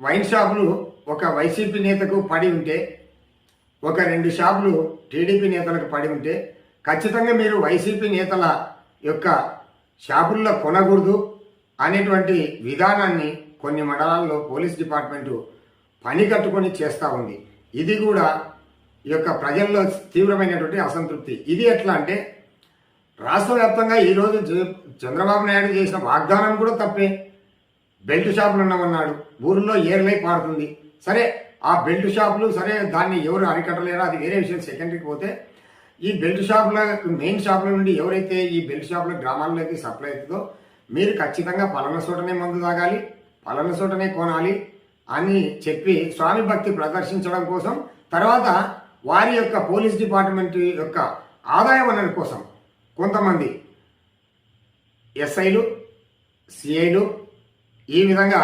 Wine షాపులు ఒక YCP నేతకు పడి ఉంటే ఒక రెండు షాపులు టీడీపీ నేతలకు పడి ఉంటే ఖచ్చితంగా మీరు వైసీపీ నేతల యొక్క షాపుల్లో కొనకూడదు అనేటువంటి విధానాన్ని కొన్ని మండలాల్లో పోలీస్ డిపార్ట్మెంటు పని కట్టుకొని చేస్తూ ఉంది. ఇది కూడా ఈ యొక్క ప్రజల్లో తీవ్రమైనటువంటి అసంతృప్తి. ఇది ఎట్లా అంటే రాష్ట్ర వ్యాప్తంగా ఈరోజు చంద్రబాబు నాయుడు చేసిన వాగ్దానం కూడా తప్పే. బెల్ట్ షాపులు ఉన్నామన్నాడు ఊరిలో ఏర్లై పారుతుంది సరే ఆ బెల్ట్ షాపులు సరే దాన్ని ఎవరు అరికట్టలేరా? అది వేరే విషయం. సెకండరీకి పోతే ఈ బెల్ట్ షాపుల మెయిన్ షాపుల నుండి ఎవరైతే ఈ బెల్ట్ షాపుల గ్రామాల్లోకి సప్లై అవుతుందో మీరు ఖచ్చితంగా పలానా చోటనే మందు తాగాలి పలానా చోటనే కొనాలి అని చెప్పి స్వామి భక్తి ప్రదర్శించడం కోసం తర్వాత వారి యొక్క పోలీస్ డిపార్ట్మెంట్ యొక్క ఆదాయ వనరు కోసం కొంతమంది ఎస్ఐలు సిఐలు ఈ విధంగా